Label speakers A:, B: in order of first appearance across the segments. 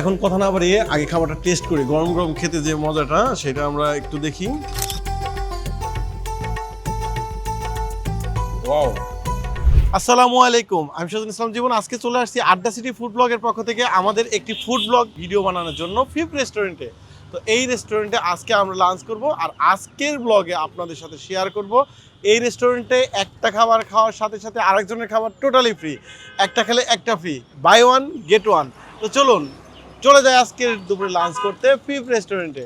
A: এখন কথা না বাড়িয়ে আগে খাবারটা টেস্ট করি। গরম গরম খেতে যে মজাটা, সেটা আমরা একটু দেখি। আসসালামু আলাইকুম। আমি সাজুল ইসলাম জীবন। আজকে চলে আসছি আড্ডা সিটি ফুড ব্লগের পক্ষ থেকে আমাদের একটি ফুড ব্লগ ভিডিও বানানোর জন্য ফিফ রেস্টুরেন্টে তো এই রেস্টুরেন্টে আজকে আমরা লাঞ্চ করব আর আজকের ব্লগে আপনাদের সাথে শেয়ার করব। এই রেস্টুরেন্টে একটা খাবার খাওয়ার সাথে সাথে আরেকজনের খাবার টোটালি ফ্রি একটা খেলে একটা free buy one get one তো চলুন চলে যায় আজকের দুপুরে লাঞ্চ করতে ফিফ রেস্টুরেন্টে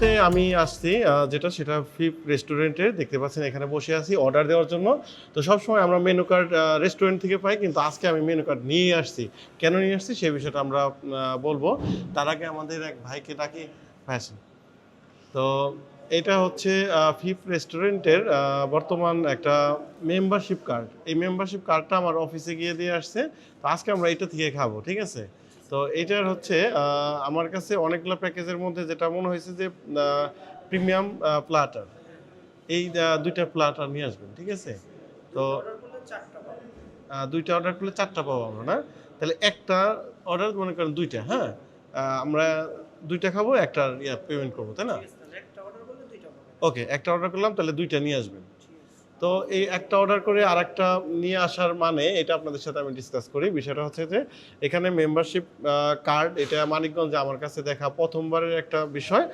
A: মুহূর্তে আমি আসছি যেটা সেটা ফিফ রেস্টুরেন্টে দেখতে পাচ্ছেন এখানে বসে আছি অর্ডার দেওয়ার জন্য। তো সবসময় আমরা মেনু কার্ড রেস্টুরেন্ট থেকে পাই, কিন্তু আজকে আমি মেনু কার্ড নিয়ে আসছি। কেন নিয়ে আসছি সে বিষয়টা আমরা বলব। তার আগে আমাদের এক ভাইকে ডাকি ফ্যাশন তো এটা হচ্ছে ফিফ রেস্টুরেন্টের বর্তমান একটা মেম্বারশিপ কার্ড এই মেম্বারশিপ কার্ডটা আমার অফিসে গিয়ে দিয়ে আসছে। তো আজকে আমরা এটা থেকে খাব, ঠিক আছে? তো এটার হচ্ছে আমার কাছে অনেকগুলো প্যাকেজের মধ্যে যেটা মনে হয়েছে যে প্রিমিয়াম প্লাটার এই দুইটা প্লাটার নিয়ে আসবেন ঠিক আছে? তো দুইটা অর্ডার করলে চারটা পাবো আমরা না? তাহলে একটা অর্ডার মনে করেন দুইটা হ্যাঁ? আমরা দুইটা খাব একটা পেমেন্ট করব তাই না? ওকে একটা অর্ডার করলাম তাহলে দুইটা নিয়ে আসবেন। তো এই একটা অর্ডার করে আর একটা নিয়ে আসার মানে এটা আপনাদের সাথে আমি ডিসকাস করি। বিষয়টা হচ্ছে যে এখানে মেম্বারশিপ কার্ড এটা মানিকগঞ্জে আমার কাছে দেখা প্রথমবারের একটা বিষয়।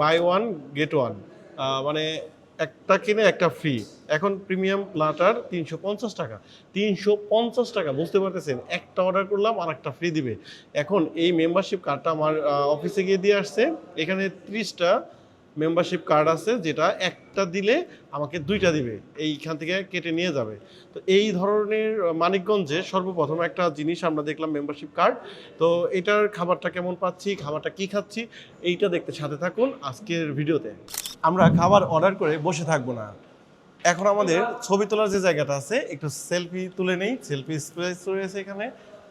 A: বাই ওয়ান গেট ওয়ান মানে একটা কিনে একটা ফ্রি এখন প্রিমিয়াম প্লাটার তিনশো পঞ্চাশ টাকা। তিনশো পঞ্চাশ টাকা, বুঝতে পারতেছেন? একটা অর্ডার করলাম আর একটা ফ্রি দিবে। এখন এই মেম্বারশিপ কার্ডটা আমার অফিসে গিয়ে দিয়ে আসছে। এখানে ত্রিশটা মেম্বারশিপ কার্ড আছে যেটা একটা দিলে আমাকে দুইটা দিবে, এইখান থেকে কেটে নিয়ে যাবে। তো এই ধরনের মানিকগঞ্জে সর্বপ্রথম একটা জিনিস আমরা দেখলাম মেম্বারশিপ কার্ড তো এটার খাবারটা কেমন পাচ্ছি, খাবারটা কি খাচ্ছি, এইটা দেখতে সাথে থাকুন আজকের ভিডিওতে। আমরা খাবার অর্ডার করে বসে থাকব না। এখন আমাদের ছবি তোলার যে জায়গাটা আছে, একটু সেলফি তুলে নেই সেলফি স্পেস রয়েছে এখানে।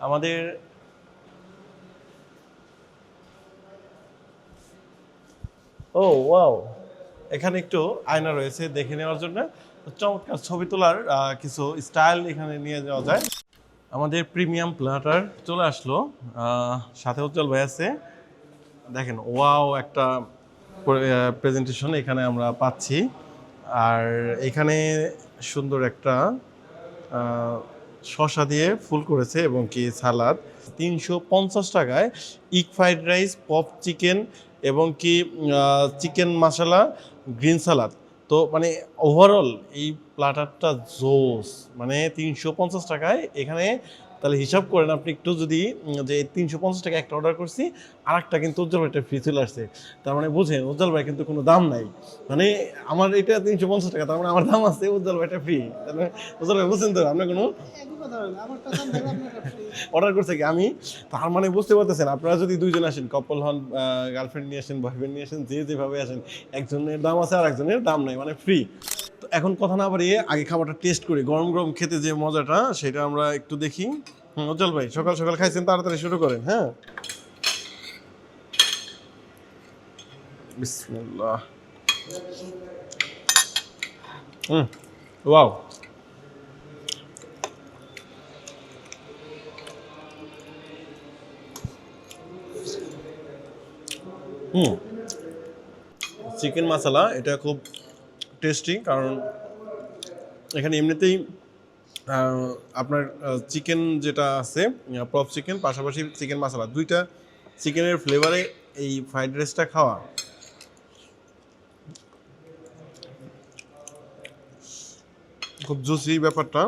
A: আমাদের ও ওয়াও এখানে একটু আয়না রয়েছে দেখে নেওয়ার জন্য। চমৎকার ছবি তোলার কিছু স্টাইল এখানে নিয়ে যাওয়া যায়। আমাদের প্রিমিয়াম প্লাটার চলে আসলো। সাথে উজ্জ্বল ভাই আছে। দেখেন ওয়াও একটা প্রেজেন্টেশন এখানে আমরা পাচ্ছি। আর এখানে সুন্দর একটা শশা দিয়ে ফুল করেছে এবং কি সালাদ। তিনশো পঞ্চাশ টাকায় ইক ফ্রাইড রাইস পপ চিকেন এবং কি চিকেন মশলা, গ্রিন সালাদ। তো মানে ওভারঅল এই প্লাটারটা জোস। মানে তিনশো পঞ্চাশ টাকায় এখানে তাহলে হিসাব করেন আপনি একটু যদি যে তিনশো পঞ্চাশ টাকা একটা অর্ডার করছি আর একটা কিন্তু উজ্জ্বল ভাইটা ফ্রি চলে আসছে। তার মানে বুঝেন, উজ্জ্বল ভাই কিন্তু কোনো দাম নাই। মানে আমার এটা তিনশো পঞ্চাশ টাকা, তার মানে আমার দাম আছে উজ্জ্বল ভাইটা ফ্রি তার মানে উজ্জ্বল ভাই, বুঝছেন তো? আপনার কোনো অর্ডার করছে কি? আমি? তার মানে বুঝতে পারতেছেন, আপনারা যদি দুইজন আসেন কপল হন গার্লফ্রেন্ড নিয়ে আসেন বয়ফ্রেন্ড নিয়ে আসেন, যে যেভাবে আসেন, একজনের দাম আছে আর একজনের দাম নাই মানে ফ্রি এখন কথা না বাড়িয়ে আগে খাবারটা টেস্ট করি। গরম গরম খেতে যে মজাটা, সেটা আমরা একটু দেখি। উজ্জ্বল ভাই, সকাল সকাল খাইছেন, তাড়াতাড়ি শুরু করেন হ্যাঁ? হুম, ওয়াও। হুম। চিকেন মশলা এটা খুব টেস্টি কারণ এখানে এমনিতেই আপনার চিকেন যেটা আছে পপ চিকেন পাশাপাশি চিকেন মশলা দুইটা চিকেনের ফ্লেভারে এই ফ্রাইড রাইসটা খাওয়া। খুব জুসি ব্যাপারটা।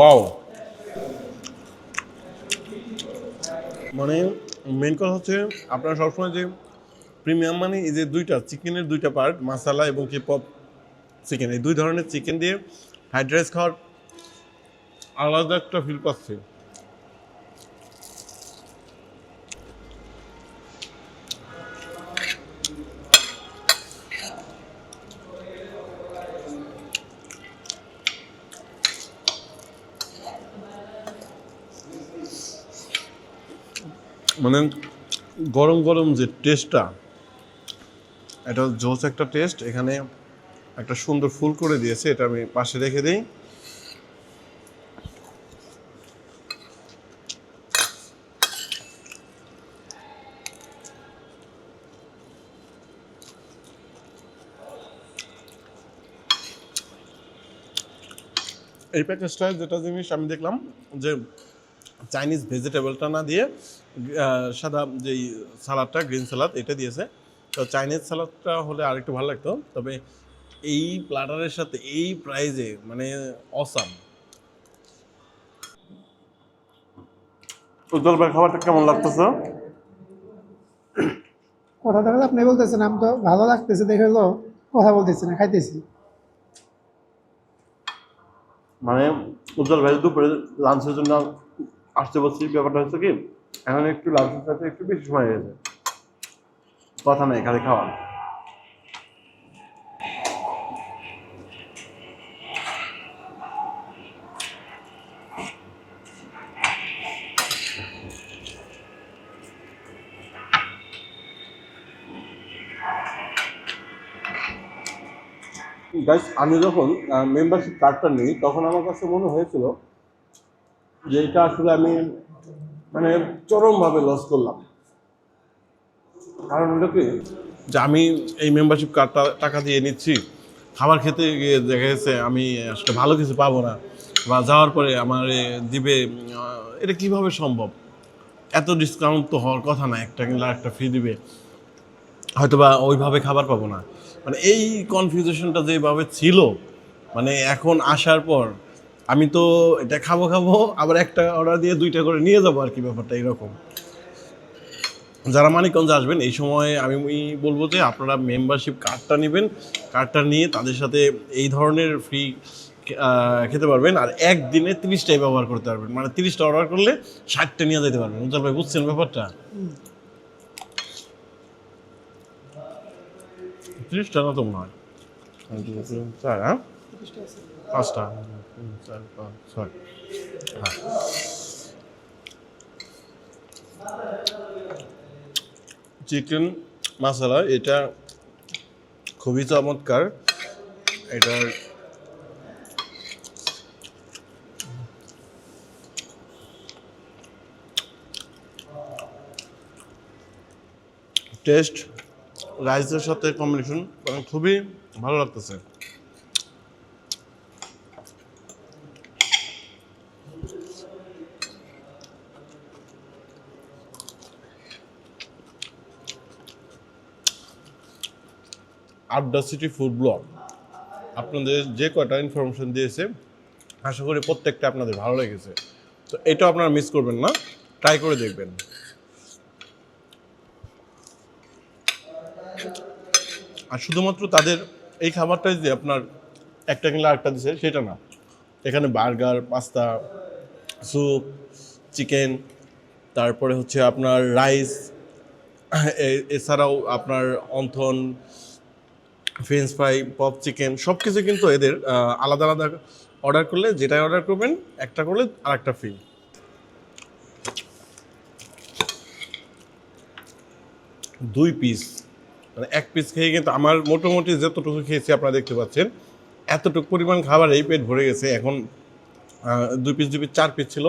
A: ওয়াও মানে মেন কথা হচ্ছে আপনারা সবসময় যে প্রিমিয়াম মানে এই যে দুইটা, চিকেনের দুইটা পার্ট মাসালা এবং কি পপ চিকেন এই দুই ধরনের চিকেন দিয়ে ফ্রাইড রাইস খাওয়ার আলাদা একটা ফিল পাচ্ছি। মানে গরম গরম যে টেস্টটা এটা জোস একটা টেস্ট এখানে একটা সুন্দর ফুল করে দিয়েছে, এটা আমি পাশে রেখে দিই। এই প্যাকেজটায় যেটা জিনিস আমি দেখলাম যে চাইনিজ ভেজিটেবলটা না দিয়ে সাদা যেই সালাদটা গ্রিন সালাদ এটা দিয়েছে। তো চাইনিজ সালাদটা হলে আরেকটু ভালো লাগতো। তবে এই প্লাটারের সাথে এই প্রাইজে মানে অসাম উজ্জ্বল ভাই খাবারটা কেমন লাগতেছে?
B: কথা দেখা আপনি বলতেছেন আমি তো ভালো লাগতেছে দেখে হলো কথা বলতেছি না খাইতেছি।
A: মানে উজ্জ্বল ভাই দুপুরে লাঞ্চের জন্য আসতে বলছি, ব্যাপারটা হচ্ছে কি, এখন একটু লাঞ্চের সাথে একটু বেশি সময় গেছে কথা নেই, খালি খাওয়া। গাইস আমি যখন মেম্বারশিপ কার্ডটা নিই, তখন আমার কাছে মনে হয়েছিল যে এটা আসলে আমি মানে চরমভাবে লস করলাম। কারণ হলো কি, যে আমি এই মেম্বারশিপ কার্ডটা টাকা দিয়ে নিচ্ছি খাবার খেতে গিয়ে দেখা গেছে আমি আসলে ভালো কিছু পাবো না, বা যাওয়ার পরে আমার দিবে এটা কীভাবে সম্ভব? এত ডিসকাউন্ট তো হওয়ার কথা না, একটা কিনলে একটা ফ্রি দিবে। হয়তো বা ওইভাবে খাবার পাবো না। মানে এই কনফিউজেশনটা যেভাবে ছিল মানে এখন আসার পর আমি তো এটা খাব খাব, আবার একটা অর্ডার দিয়ে দুইটা করে নিয়ে যাব আর কি ব্যাপারটা এরকম। যারা মানিকগঞ্জ আসবেন, এই সময় আমি বলব যে আপনারা মেম্বারশিপ কার্ডটা নেবেন। কার্ডটা নিয়ে তাদের সাথে এই ধরনের ফ্রি খেতে পারবেন। আর একদিনে তিরিশটাই ব্যবহার করতে পারবেন। মানে তিরিশটা অর্ডার করলে ষাটটা নিয়ে যেতে পারবেন। উজ্জ্বল ভাই, বুঝছেন ব্যাপারটা? তিরিশটা না তো মনে হয়? পাঁচটা চার ছয় চিকেন মশলা এটা খুবই চমৎকার। এটার টেস্ট রাইসের সাথে কম্বিনেশন খুবই ভালো লাগতেছে। আড্ডা সিটি ফুড ব্লগ। আপনাদের যে কয়টা ইনফরমেশন দিয়েছে, আশা করি প্রত্যেকটা আপনাদের ভালো লেগেছে। তো এটা আপনারা মিস করবেন না ট্রাই করে দেখবেন। আর শুধুমাত্র তাদের এই খাবারটাই যে আপনার একটা কিনলে আরেকটা দিছে, সেটা না। এখানে বার্গার, পাস্তা, স্যুপ, চিকেন, তারপরে হচ্ছে আপনার রাইস এছাড়াও আপনার wonton french fry, pop chicken সব কিছু কিন্তু এদের আলাদা আলাদা অর্ডার করলে যেটাই অর্ডার করবেন, একটা করলে আর একটা ফ্রি দুই পিস মানে এক পিস খেয়ে কিন্তু আমার মোটামুটি যতটুকু খেয়েছি আপনারা দেখতে পাচ্ছেন, এতটুকু পরিমাণ খাবার এই পেট ভরে গেছে। এখন দুই পিস দুই পিস চার পিস ছিল।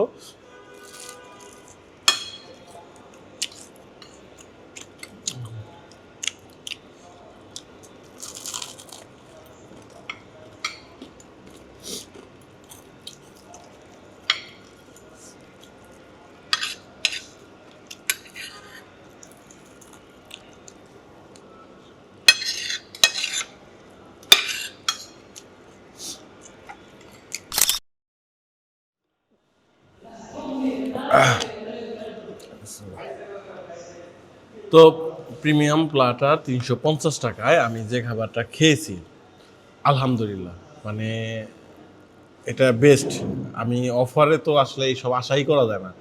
A: তো প্রিমিয়াম প্লাটার তিনশো পঞ্চাশ টাকায় আমি যে খাবারটা খেয়েছি, আলহামদুলিল্লাহ। মানে এটা বেস্ট আমি অফারে তো আসলে এইসব আশাই করা যায় না।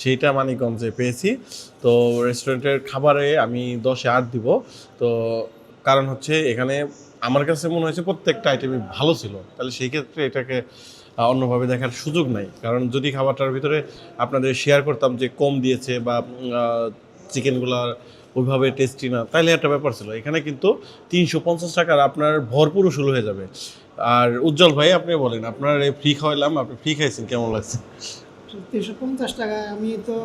A: সেইটা মানিকগঞ্জে পেয়েছি। তো রেস্টুরেন্টের খাবারে আমি দশে আট দিব। তো কারণ হচ্ছে এখানে আমার কাছে মনে হয়েছে প্রত্যেকটা আইটেমই ভালো ছিল। তাহলে সেই ক্ষেত্রে এটাকে অন্যভাবে দেখার সুযোগ নাই। কারণ যদি খাবারটার ভিতরে আপনাদের শেয়ার করতাম যে কম দিয়েছে বা চিকেনগুলার ওইভাবে টেস্টি না, তাহলে একটা ব্যাপার ছিল। এখানে কিন্তু তিনশো পঞ্চাশ টাকার আপনার ভরপুরও উসুল হয়ে যাবে। আর উজ্জ্বল ভাই, আপনি বলেন, আপনার এই ফ্রি খাওয়াইলাম, আপনি ফ্রি খাইছেন, কেমন লাগছে?
B: তিনশো পঞ্চাশ টাকা আমি তো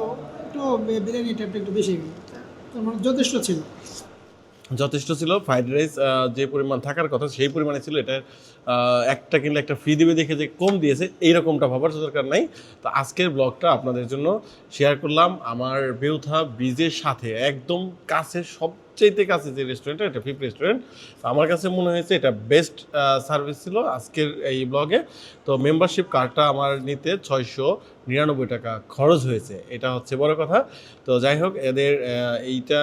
B: একটু বিরিয়ানি টাইপটা একটু বেশি মানে যথেষ্ট ছিল।
A: যথেষ্ট ছিল। ফ্রাইড রাইস যে পরিমাণ থাকার কথা সেই পরিমাণে ছিল। এটা একটা কিনলে একটা ফ্রি দিবে দেখে যে কম দিয়েছে, এইরকমটা ভাবার দরকার নাই। তো আজকের ব্লগটা আপনাদের জন্য শেয়ার করলাম আমার বেউথা ব্রিজের সাথে, একদম কাছে সবচেয়ে কাছে যে রেস্টুরেন্ট এটা ফিফ রেস্টুরেন্ট আমার কাছে মনে হয়েছে এটা বেস্ট সার্ভিস ছিল আজকের এই ব্লগে তো মেম্বারশিপ কার্ডটা আমার নিতে ছয়শো নিরানব্বই টাকা খরচ হয়েছে। এটা হচ্ছে বড় কথা। তো যাই হোক, এদের এইটা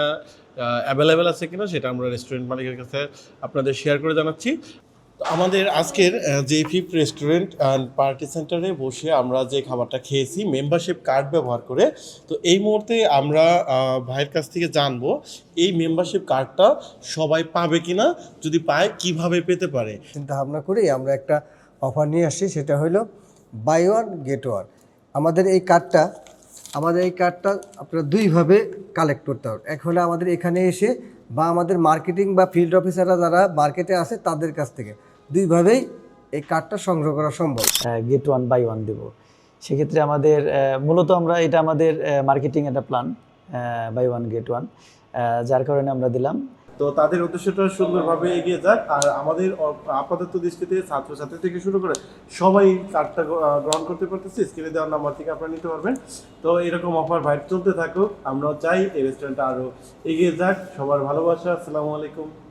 A: অ্যাভেলেবেল আছে কিনা সেটা আমরা রেস্টুরেন্ট মালিকের কাছে আপনাদের শেয়ার করে জানাচ্ছি। আমাদের আজকের যে ফিফ রেস্টুরেন্ট অ্যান্ড পার্টি সেন্টারে বসে আমরা যে খাবারটা খেয়েছি মেম্বারশিপ কার্ড ব্যবহার করে, তো এই মুহূর্তে আমরা ভাইয়ের কাছ থেকে জানব, এই মেম্বারশিপ কার্ডটা সবাই পাবে কিনা, যদি পায়, কীভাবে পেতে পারে?
C: চিন্তা ভাবনা করেই আমরা একটা অফার নিয়ে আসছি, সেটা হলো বাই ওয়ান গেট ওয়ান আমাদের এই কার্ডটা আমাদের এই কার্ডটা আপনারা দুইভাবে কালেক্ট করতে হবে। এক হলে আমাদের এখানে এসে বা আমাদের মার্কেটিং বা ফিল্ড অফিসাররা যারা মার্কেটে আছে তাদের কাছ থেকে দুইভাবেই এই কার্ডটা সংগ্রহ করা সম্ভব।
D: গেট ওয়ান বাই ওয়ান দেবো। সেক্ষেত্রে আমাদের মূলত আমরা এটা আমাদের মার্কেটিং একটা plan buy one get one যার কারণে আমরা দিলাম।
A: তো তাদের উদ্দেশ্যটা সুন্দরভাবে এগিয়ে যাক। আর আমাদের আপাতত দৃষ্টিতে ছাত্রছাত্রী থেকে শুরু করে সবাই কার্ডটা গ্রহণ করতে পারতেছে। স্ক্রিনে দেওয়ার নাম্বার থেকে আপনারা নিতে পারবেন। তো এরকম অফার ভাইট চলতে থাকুক। আমরাও চাই এই রেস্টুরেন্টটা আরও এগিয়ে যাক। সবার ভালোবাসা। আসসালামু আলাইকুম।